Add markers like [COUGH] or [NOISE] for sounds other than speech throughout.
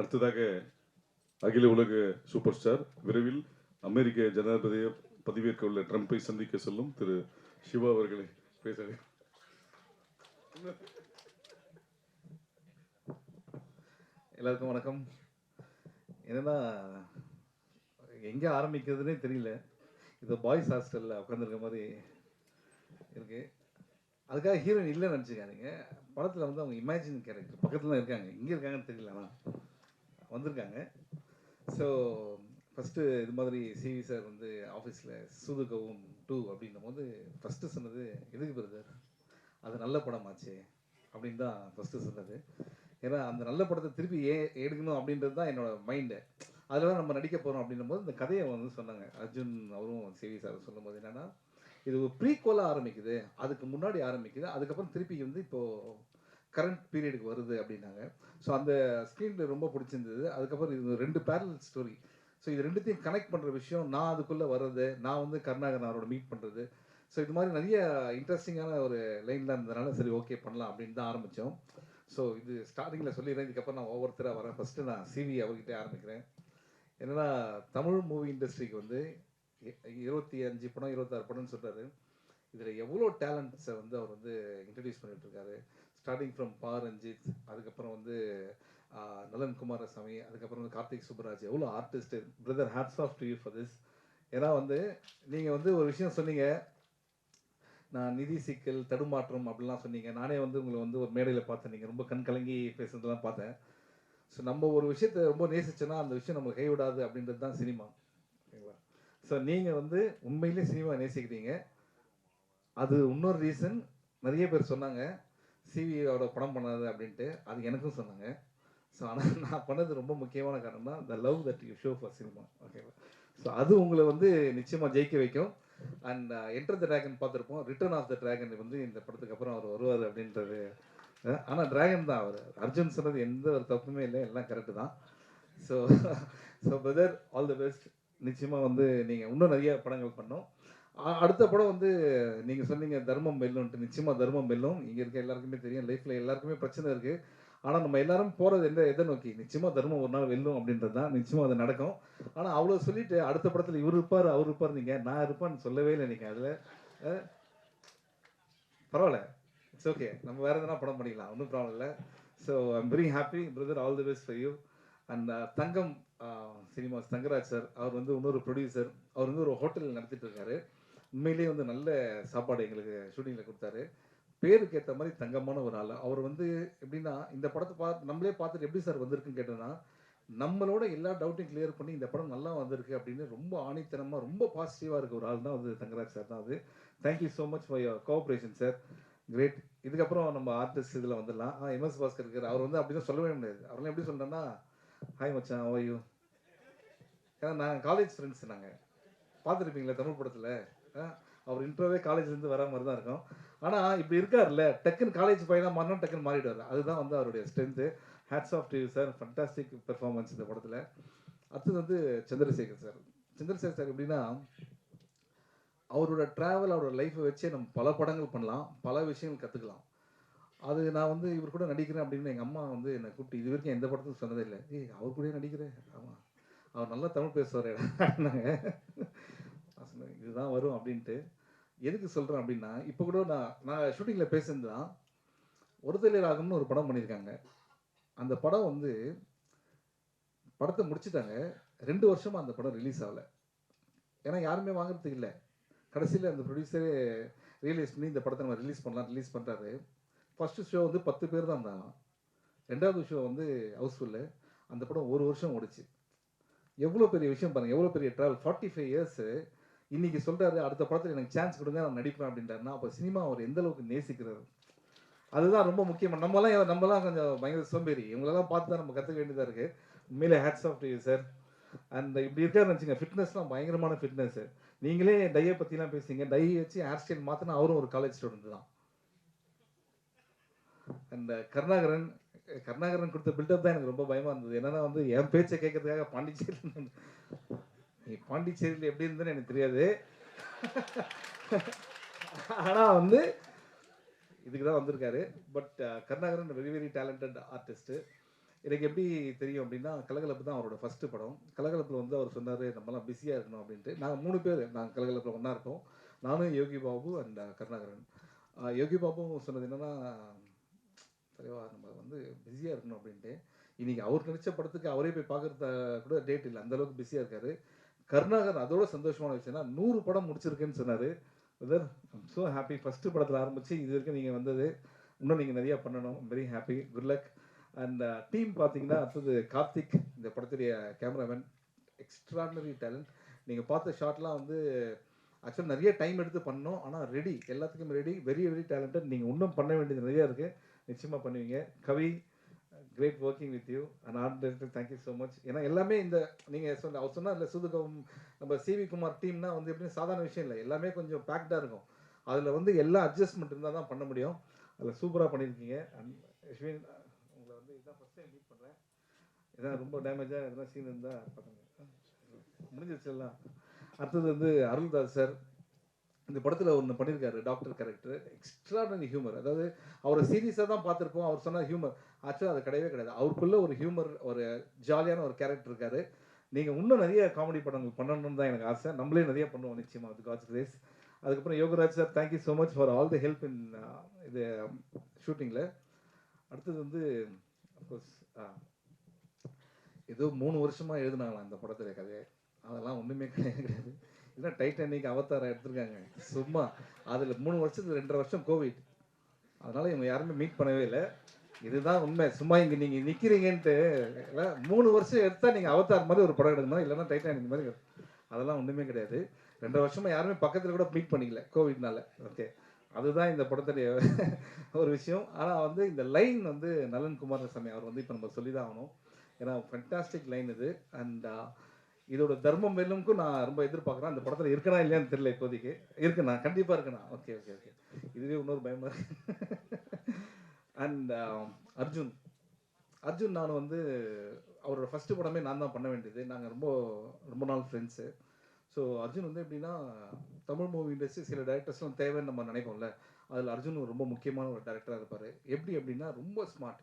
அடுத்ததாக அகில உலக சூப்பர் ஸ்டார் விரைவில் அமெரிக்க ஜனாதிபதியை பதவியேற்க உள்ள ட்ரம்பை சந்திக்க செல்லும் திரு சிவா அவர்களை பேச எல்லாருக்கும் வணக்கம். என்னன்னா எங்கே ஆரம்பிக்கிறதுனே தெரியல. இது பாய்ஸ் ஹாஸ்டலில் உட்காந்துருக்க மாதிரி இருக்கு. அதுக்காக ஹீரோயின் இல்லைன்னு நினச்சிக்காதீங்க. படத்தில் வந்து அவங்க இமேஜின் கேரக்டர் பக்கத்தில் தான் இருக்காங்க. இங்கே இருக்காங்கன்னு தெரியல ஆனால் வந்திருக்காங்க. ஸோ ஃபஸ்ட்டு இது மாதிரி சிவி சார் வந்து ஆஃபீஸில் சூதுகவும் டூ அப்படின்னும் போது ஃபஸ்ட்டு சொன்னது எதுக்கு பிரதர் அது நல்ல படமாச்சு அப்படின்னு தான் ஃபஸ்ட்டு சொன்னது. ஏன்னா அந்த நல்ல படத்தை திருப்பி ஏ எடுக்கணும் அப்படின்றது தான் என்னோடய மைண்டு அதில் தான் நம்ம நடிக்க போகிறோம் அப்படின்னும் போது இந்த கதையை வந்து சொன்னாங்க. அர்ஜுன் அவரும் சிவி சார் சொல்லும்போது என்னென்னா இது ஒரு ப்ரீக்வலாக ஆரம்பிக்குது. அதுக்கு முன்னாடி ஆரம்பிக்குது. அதுக்கப்புறம் திருப்பி வந்து இப்போது கரண்ட் பீரியடுக்கு வருது அப்படின்னாங்க. ஸோ அந்த ஸ்க்ரீன் ரொம்ப பிடிச்சிருந்தது. அதுக்கப்புறம் இது ரெண்டு பேரல் ஸ்டோரி ஸோ இது ரெண்டுத்தையும் கனெக்ட் பண்ணுற விஷயம் நான் அதுக்குள்ளே வர்றது நான் வந்து கருணாகரன் அவரோட மீட் பண்ணுறது ஸோ இது மாதிரி நிறைய இன்ட்ரெஸ்டிங்கான ஒரு லைனில் இருந்ததுனால சரி ஓகே பண்ணலாம் அப்படின்னு தான் ஆரம்பித்தோம் ஸோ இது ஸ்டார்டிங்கில் சொல்லிடுறேன். இதுக்கப்புறம் நான் ஒவ்வொருத்தராக வரேன். ஃபஸ்ட்டு நான் சிவி அவர்கிட்ட ஆரம்பிக்கிறேன். என்னென்னா தமிழ் மூவி இண்டஸ்ட்ரிக்கு வந்து இருபத்தி அஞ்சு படம் இருபத்தாறு படம்னு சொல்கிறாரு இதில் எவ்வளோ டேலண்ட்ஸை வந்து அவர் வந்து இன்ட்ரடியூஸ் பண்ணிகிட்ருக்காரு ஸ்டார்டிங் ஃப்ரம் பா ரஞ்சித் அதுக்கப்புறம் வந்து ஆஹ், நலன் குமாரசாமி அதுக்கப்புறம் வந்து கார்த்திக் சுப்பராஜ். எவ்வளோ artist brother hats off to you for this ஏன்னா வந்து நீங்கள் வந்து ஒரு விஷயம் சொன்னீங்க. நான் நிதி சிக்கல் தடுமாற்றம் அப்படிலாம் சொன்னீங்க. நானே வந்து உங்களை வந்து ஒரு மேடையில் பார்த்தேன். நீங்கள் ரொம்ப கண் கலங்கி பேசுறதெல்லாம் பார்த்தேன். ஸோ நம்ம ஒரு விஷயத்தை ரொம்ப நேசிச்சோன்னா அந்த விஷயம் நம்ம கைவிடாது அப்படின்றது தான் சினிமா. ஓகேங்களா? ஸோ நீங்கள் வந்து உண்மையிலே சினிமா நேசிக்கிறீங்க. அது இன்னொரு ரீசன் நிறைய பேர் சொன்னாங்க. சிவியோட படம் பண்ணாது அப்படின்ட்டு அது எனக்கும் சொன்னாங்க. ஸோ ஆனால் [LAUGHS] நான் பண்ணது ரொம்ப முக்கியமான காரணம் தான் the love that you show for cinema ஓகேவா ஸோ அது உங்களை வந்து நிச்சயமாக ஜெயிக்க வைக்கும். அண்ட் என்டர் த டிராகன் பார்த்துருப்போம். ரிட்டர்ன் ஆஃப் த ட்ராகன் வந்து இந்த படத்துக்கு அப்புறம் அவர் வருவார் அப்படின்றது. ஆனால் ட்ராகன் தான் அவர். அர்ஜுன் சொன்னது எந்த ஒரு தப்புமே இல்லை. எல்லாம் கரெக்டு தான். So so brother all the best நிச்சயமாக வந்து நீங்கள் இன்னும் நிறைய படங்கள் பண்ணோம் அடுத்த படம் வந்து நீங்கள் சொன்னீங்க தர்மம் வெல்லும்ன்ட்டு. நிச்சயமாக தர்மம் வெல்லும். இங்கே இருக்க எல்லாருக்குமே தெரியும். லைஃப்பில் எல்லாருக்குமே பிரச்சனை இருக்குது ஆனால் நம்ம எல்லாரும் போகிறது எந்த எதை நோக்கி? நிச்சயமாக தர்மம் ஒரு நாள் வெல்லும் அப்படின்றது தான். நிச்சயமாக அது நடக்கும். ஆனால் அவ்வளோ சொல்லிட்டு அடுத்த படத்தில் இவர் இருப்பார் அவர் இருப்பார் நீங்கள் நான் இருப்பான்னு சொல்லவே இல்லை நீங்கள் அதில். பரவாயில்ல. இட்ஸ் ஓகே நம்ம வேறு எதனா படம் பண்ணிக்கலாம். ஒன்றும் ப்ராப்ளம் இல்லை. So I'm very happy brother all the best for you and Thangam uh, cinemas Thangaraj sir அவர் வந்து இன்னொரு ப்ரொடியூசர் அவர் வந்து ஒரு ஹோட்டல் நடத்திட்டு இருக்காரு. உண்மையிலேயே வந்து நல்ல சாப்பாடு எங்களுக்கு ஷூட்டிங்கில் கொடுத்தாரு. பேருக்கு ஏற்ற மாதிரி தங்கமான ஒரு ஆள். அவர் வந்து எப்படின்னா இந்த படத்தை பார்த்து நம்மளே பார்த்துட்டு எப்படி சார் வந்திருக்குன்னு கேட்டோன்னா நம்மளோட எல்லா டவுட்டையும் கிளியர் பண்ணி இந்த படம் நல்லா வந்திருக்கு அப்படின்னு ரொம்ப ஆணித்தனமாக ரொம்ப பாசிட்டிவாக இருக்க ஒரு ஆள் தான் வந்து தங்கராஜ் சார் தான் அது. Thank you so much for your cooperation sir great இதுக்கப்புறம் நம்ம ஆர்டிஸ்ட் இதில் வந்துடலாம். ஆ எம்எஸ் பாஸ்கர் இருக்கார். அவர் வந்து அப்படி தான் சொல்லவே முடியாது. அவரெல்லாம் எப்படி சொல்கிறேன்னா ஹாய் மச்சான் ஓய்யூ ஏன்னா நாங்கள் காலேஜ் ஃப்ரெண்ட்ஸ் நாங்கள் பார்த்துருப்பீங்களா தமிழ் படத்தில்? அவர் இன்ட்ரோவே காலேஜ்லேருந்து வர மாதிரி தான் இருக்கும். ஆனால் இப்படி இருக்கார்ல டக்குன்னு காலேஜ் பையனாக மாறினா டக்குன்னு மாறிடுவார். அதுதான் வந்து அவருடைய strength hats off TV sir fantastic performance இந்த படத்தில். அடுத்தது வந்து சந்திரசேகர் சார் சந்திரசேகர் சார் எப்படின்னா அவரோட ட்ராவல் அவரோட லைஃப்பை வச்சே நம்ம பல படங்கள் பண்ணலாம். பல விஷயங்கள் கற்றுக்கலாம் அது நான் வந்து இவர் கூட நடிக்கிறேன் அப்படின்னு எங்கள் அம்மா வந்து என்னை கூப்பிட்டு இது வரைக்கும் எந்த படத்துக்கும் சொன்னதே இல்லை. ஏய் அவர் கூட நடிக்கிறேன் ஆமாம் அவர் நல்லா தமிழ் பேசுவார் அப்படின்னாங்க. இதுதான் வரும் அப்படின்ட்டு எதுக்கு சொல்கிறேன் அப்படின்னா இப்போ கூட நான் நான் ஷூட்டிங்கில் பேசுனது தான் ஒருதலை ராகம்னு ஒரு படம் பண்ணியிருக்காங்க. அந்த படம் வந்து படத்தை முடிச்சிட்டாங்க. ரெண்டு வருஷமாக அந்த படம் ரிலீஸ் ஆகலை. ஏன்னா யாருமே வாங்குறதுக்கு இல்லை. கடைசியில் அந்த ப்ரொடியூசரே ரியலைஸ் பண்ணி இந்த படத்தை நம்ம ரிலீஸ் பண்ணலாம் ரிலீஸ் பண்ணுறாரு ஃபஸ்ட்டு ஷோ வந்து பத்து பேர் தான் இருந்தாங்க. ரெண்டாவது ஷோ வந்து ஹவுஸ்ஃபுல்லு அந்த படம் ஒரு வருஷம் ஓடிச்சு. எவ்வளோ பெரிய விஷயம் பாருங்கள் எவ்வளோ பெரிய ட்ராவல் ஃபார்ட்டி ஃபைவ் இயர்ஸு இன்னைக்கு சொல்றாரு அடுத்த படத்தில் எனக்கு சான்ஸ் கொடுங்க நான் நடிப்பேன் அப்படின்றாருன்னா அப்போ சினிமா அவர் எந்த அளவுக்கு நேசிக்கிறாரு? அதுதான் ரொம்ப முக்கியம். நம்மலாம் நம்மலாம் கொஞ்சம் பயங்கர சோம்பேறி. இவங்களெல்லாம் பார்த்து தான் நம்ம கற்றுக்க வேண்டியதாக இருக்குது உண்மையிலே hats off to sir and இப்படி இருக்காருன்னு வச்சுங்க ஃபிட்னஸ்லாம் பயங்கரமான ஃபிட்னஸ் நீங்களே டையை பற்றிலாம் பேசுங்க டை வச்சு ஹேர் ஸ்டைல் மாற்றினா அவரும் ஒரு காலேஜ் ஸ்டூடெண்ட் தான். அந்த கருணாகரன் கருணாகரன் கொடுத்த பில்டப் தான் எனக்கு ரொம்ப பயமாக இருந்தது. என்னன்னா வந்து என் பேச்சை கேட்கறதுக்காக பாண்டிச்சேரி நீ பாண்டிச்சேரியில் எப்படி இருந்தேன்னு எனக்கு தெரியாது. ஆனால் வந்து இதுக்கு தான் வந்திருக்காரு. But uh, Karunakaran very very talented artist எனக்கு எப்படி தெரியும் அப்படின்னா கலகலப்பு தான் அவரோட ஃபஸ்ட்டு படம். கலகலப்பில் வந்து அவர் சொன்னார் நம்மலாம் பிஸியாக இருக்கணும் அப்படின்ட்டு. நாங்கள் மூணு பேர் நாங்கள் கலகலப்பில் ஒன்றா இருப்போம் நானும் யோகி பாபு அண்ட் uh, கருணாகரன். யோகி பாபுவும் சொன்னது என்னென்னா தலைவா நம்ம வந்து பிஸியாக இருக்கணும் அப்படின்ட்டு. இன்றைக்கி அவர் நடித்த படத்துக்கு அவரே போய் பார்க்குறத கூட டேட் இல்லை. அந்தளவுக்கு பிஸியாக இருக்காரு. கருணாகர் அதோட சந்தோஷமான விஷயம்னா நூறு படம் முடிச்சிருக்குன்னு சொன்னார். வெதர் ஸோ ஹாப்பி ஃபஸ்ட்டு படத்தில் ஆரம்பித்து இது வரைக்கும் நீங்கள் வந்தது. இன்னும் நீங்கள் நிறையா பண்ணணும். Very happy good luck and team பார்த்தீங்கன்னா அடுத்தது கார்த்திக் இந்த படத்துடைய கேமராமேன் எக்ஸ்ட்ராடனரி டேலண்ட் நீங்கள் பார்த்த ஷாட்லாம் வந்து ஆக்சுவலாக நிறைய டைம் எடுத்து பண்ணோம் ஆனால் ரெடி எல்லாத்துக்கும் ரெடி வெரி வெரி டேலண்டட் நீங்கள் இன்னும் பண்ண வேண்டியது நிறையா இருக்குது நிச்சயமாக பண்ணுவீங்க. Kavi great working with you and art director thank you so much ஏன்னா எல்லாமே இந்த நீங்கள் சொன்ன அவர் சொன்னால் இல்லை சுதுகம் நம்ம சிவி குமார் டீம்னா வந்து எப்படின்னு சாதாரண விஷயம் இல்லை. எல்லாமே கொஞ்சம் பேக்டாக இருக்கும். அதில் வந்து எல்லா அட்ஜஸ்ட்மெண்ட் இருந்தால் தான் பண்ண முடியும். அதில் சூப்பராக பண்ணியிருக்கீங்க அண்ட் யஷ்வின் உங்களை வந்து இதுதான் ஃபஸ்ட் டைம் மீட் பண்ணுறேன் இதான் ரொம்ப டேமேஜாக எதனா சீன் இருந்தால் பண்ணுங்க முடிஞ்சிருச்சு எல்லாம். அடுத்தது வந்து அருள்தாஸ் சார். இந்த படத்தில் ஒன்று பண்ணியிருக்காரு டாக்டர் கேரக்டர் எக்ஸ்ட்ராடனரி ஹியூமர் அதாவது அவரை சீரியஸாக தான் பார்த்துருப்போம். அவர் சொன்ன ஹியூமர் ஆக்சுவலாக அது கிடையவே கிடையாது. அவருக்குள்ளே ஒரு ஹியூமர் ஒரு ஜாலியான ஒரு கேரக்டர் இருக்கார். நீங்கள் இன்னும் நிறைய காமெடி படங்கள் பண்ணணும்னு தான் எனக்கு ஆசை. நம்மளே நிறைய பண்ணுவோம் நிச்சயமாக அது காட்ஸ் கிரேஸ் அதுக்கப்புறம் Yogaraj sir thank you so much for all the help in இது um, ஷூட்டிங்கில் அடுத்தது வந்து அஃப்கோர்ஸ் uh, ஏதோ மூணு வருஷமாக எழுதுனாங்களாம் இந்த படத்தில் கதையை. அதெல்லாம் ஒன்றுமே கிடையாது. என்ன இல்லை டைட்டானிக் அவதாரம் எடுத்திருக்காங்க. சும்மா. அதில் மூணு வருஷத்துக்கு ரெண்டரை வருஷம் கோவிட் அதனால் இவங்க யாருமே மீட் பண்ணவே இல்லை. இதுதான் உண்மை. சும்மா இங்கே நீங்கள் நிற்கிறீங்கன்ட்டு இல்லை மூணு வருஷம் எடுத்தால் நீங்கள் அவதார் மாதிரி ஒரு படம் எடுக்கணும். இல்லைன்னா டைட்டானிக் மாதிரி அதெல்லாம் ஒன்றுமே கிடையாது. ரெண்டரை வருஷமாக யாருமே பக்கத்தில் கூட மீட் பண்ணிக்கல கோவிட்னால ஓகே அதுதான் இந்த படத்துடைய ஒரு விஷயம். ஆனால் வந்து இந்த லைன் வந்து நலன் குமாரசாமி அவர் வந்து இப்போ நம்ம சொல்லி தான் ஆகணும். ஏன்னா ஃபென்டாஸ்டிக் லைன் இது. அண்ட் இதோட தர்மம் வெல்லும்க்கும் நான் ரொம்ப எதிர்பார்க்குறேன். அந்த படத்தில் இருக்கனா இல்லையான்னு தெரியல இப்போதைக்கு. இருக்குண்ணா கண்டிப்பாக இருக்குண்ணா ஓகே ஓகே ஓகே இதுவே இன்னொரு பயமாக இருக்கு. And um, Arjun. அர்ஜுன் நான் வந்து அவரோட ஃபஸ்ட்டு படமே நான் தான் பண்ண வேண்டியது. நாங்கள் ரொம்ப ரொம்ப நாள் ஃப்ரெண்ட்ஸு ஸோ அர்ஜுன் வந்து எப்படின்னா தமிழ் மூவி இண்டஸ்ட்ரி சில டேரக்டர்ஸ்லாம் தேவைன்னு நம்ம நினைப்போம்ல. அதில் அர்ஜுன் ரொம்ப முக்கியமான ஒரு டேரக்டராக இருப்பார். எப்படி அப்படின்னா ரொம்ப ஸ்மார்ட்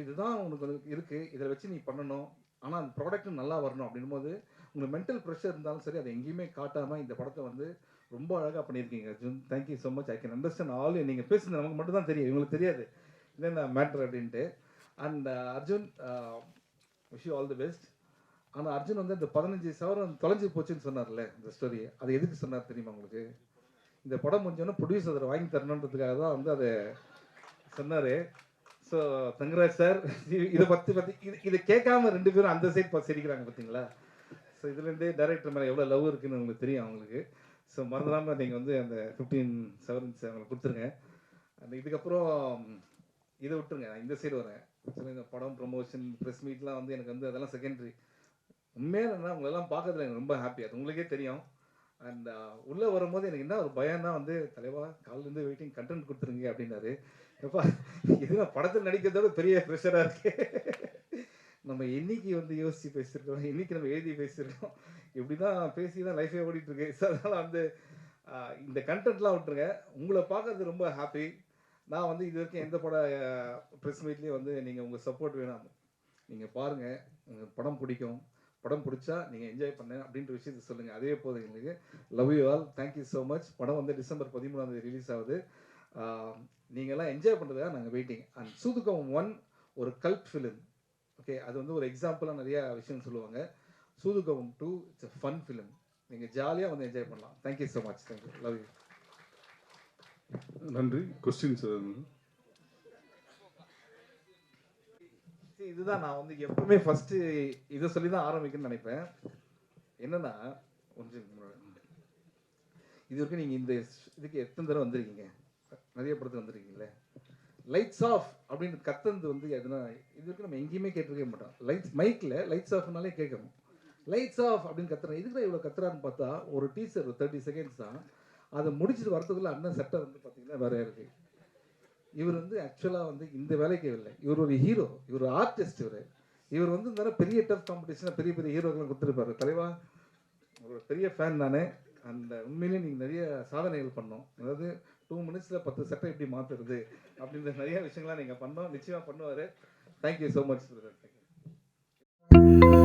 இதுதான் உனக்கு இருக்குது இதை வச்சு நீ பண்ணணும். ஆனால் அந்த ப்ராடக்ட் நல்லா வரணும் அப்படின்னும் போது உங்களுக்கு மென்டல் ப்ரெஷர் இருந்தாலும் சரி அதை எங்கேயுமே காட்டாமல் இந்த படத்தை வந்து ரொம்ப அழகாக பண்ணியிருக்கீங்க Arjun. Thank you so much I can understand all நீங்கள் பேசுனது நமக்கு மட்டும் தான் தெரியும். இவங்களுக்கு தெரியாது. என்னென்ன மேட்ரு அப்படின்ட்டு. And uh, Arjun wish you all the best ஆனால் அர்ஜுன் வந்து இந்த பதினஞ்சு சவரம் தொலைஞ்சு போச்சுன்னு சொன்னார்ல இந்த ஸ்டோரி அது எதுக்கு சொன்னார் தெரியுமா உங்களுக்கு? இந்த படம் முடிஞ்சோன்னா ப்ரொடியூசர் அதை வாங்கி தரணுன்றதுக்காக தான் வந்து அதை சொன்னார். ஸோ தங்கராஜ் சார் இதை பற்றி பற்றி இது இதை கேட்காம ரெண்டு பேரும் அந்த சைட் பார்த்து சிரிக்கிறாங்க பார்த்தீங்களா ஸோ இதுலேருந்தே டேரக்டர் மேலே எவ்வளோ லவ் இருக்குன்னு உங்களுக்கு தெரியும் அவங்களுக்கு. ஸோ மறந்துடாமல் நீங்கள் வந்து அந்த ஃபிஃப்டீன் செவன்ஸ் அவங்களுக்கு கொடுத்துருங்க. அந்த இதுக்கப்புறம் இதை விட்டுருங்க நான் இந்த சைடு வரேன். இந்த படம் ப்ரொமோஷன் ப்ரெஸ் மீட்லாம் வந்து எனக்கு வந்து அதெல்லாம் செகண்டரி உண்மையாக என்ன உங்களெல்லாம் பார்க்கறதுல எனக்கு ரொம்ப ஹாப்பி அது உங்களுக்கே தெரியும். அண்ட் உள்ளே வரும்போது எனக்கு என்ன ஒரு பயம்னா வந்து தலைவா காலிலேருந்து வெயிட்டிங் கண்டென்ட் கொடுத்துருங்க அப்படின்னாரு. எப்பா இது படத்தில் நடிக்கிறதோட பெரிய ப்ரெஷராக இருக்கு. நம்ம என்னைக்கு வந்து யோசித்து பேசியிருக்கோம் என்னைக்கு நம்ம எழுதி பேசியிருக்கோம் இப்படி தான் பேசி தான் லைஃபே ஓடிட்டுருக்கு. ஸோ அதனால் வந்து இந்த கண்டென்ட்லாம் விட்டுருங்க. உங்களை பார்க்கறது ரொம்ப ஹாப்பி நான் வந்து இது வரைக்கும் எந்த பட ப்ரெஸ் மீட்லேயும் வந்து நீங்கள் உங்கள் சப்போர்ட் வேணாம். நீங்கள் பாருங்கள் உங்கள் படம் பிடிக்கும். படம் பிடிச்சா நீங்கள் என்ஜாய் பண்ண அப்படின்ற விஷயத்த சொல்லுங்கள் அதே போதும் எங்களுக்கு. Love you all thank you so much படம் வந்து டிசம்பர் பதிமூணாம் தேதி ரிலீஸ் ஆகுது. நீங்கள்லாம் என்ஜாய் பண்ணுறதா நாங்கள் வெயிட்டிங் அண்ட் சூதுகம் ஒன் ஒரு கல்ட் ஃபிலிம் ஓகே அது வந்து ஒரு எக்ஸாம்பிளாக நிறைய விஷயம் சொல்லுவாங்க. சூதுகம் two it's a fun film நீங்கள் ஜாலியாக வந்து என்ஜாய் பண்ணலாம். Thank you so much thank you love you நன்றி. கொஸ்டின்ஸ் இதுதான் நான் வந்து எப்பவுமே ஃபர்ஸ்ட் இதை சொல்லி தான் ஆரம்பிக்கணும்னு நினைப்பேன். என்னன்னா கொஞ்சம் இது வரைக்கும் நீங்கள் இந்த இதுக்கு எத்தனை தடவை வந்திருக்கீங்க? நிறைய படத்துக்கு வந்திருக்கீங்களே லைட்ஸ் ஆஃப் அப்படின்னு கத்தந்து வந்து எதுனா இது வரைக்கும் நம்ம எங்கேயுமே கேட்டிருக்க மாட்டோம். லைட்ஸ் மைக்கில் லைட்ஸ் ஆஃப்னாலே கேட்கணும். லைட்ஸ் ஆஃப் அப்படின்னு கத்துறேன் இதுக்கு இவ்வளோ கத்துறான்னு பார்த்தா ஒரு டீசர் தேர்ட்டி செகண்ட்ஸ் தான் அதை முடிச்சுட்டு வரதுக்குள்ள அண்ணன் சட்டை வந்து பார்த்தீங்கன்னா வேற இருக்குது இவர் வந்து ஆக்சுவலாக வந்து இந்த வேலைக்கு இல்லை இவர் ஒரு ஹீரோ இவர் ஒரு ஆர்டிஸ்ட் இவர். இவர் வந்து இந்த பெரிய டஃப் காம்படிஷனில் பெரிய பெரிய ஹீரோக்கெல்லாம் கொடுத்துருப்பாரு. தலைவா ஒரு பெரிய ஃபேன் நான். அந்த உண்மையிலேயே நீங்கள் நிறைய சாதனைகள் பண்ணோம். அதாவது டூ மினிட்ஸில் பத்து சட்டை எப்படி மாற்றுறது அப்படின்ற நிறைய விஷயங்கள்லாம் நீங்கள் பண்ணோம். நிச்சயமாக பண்ணுவார். Thank you so much thank you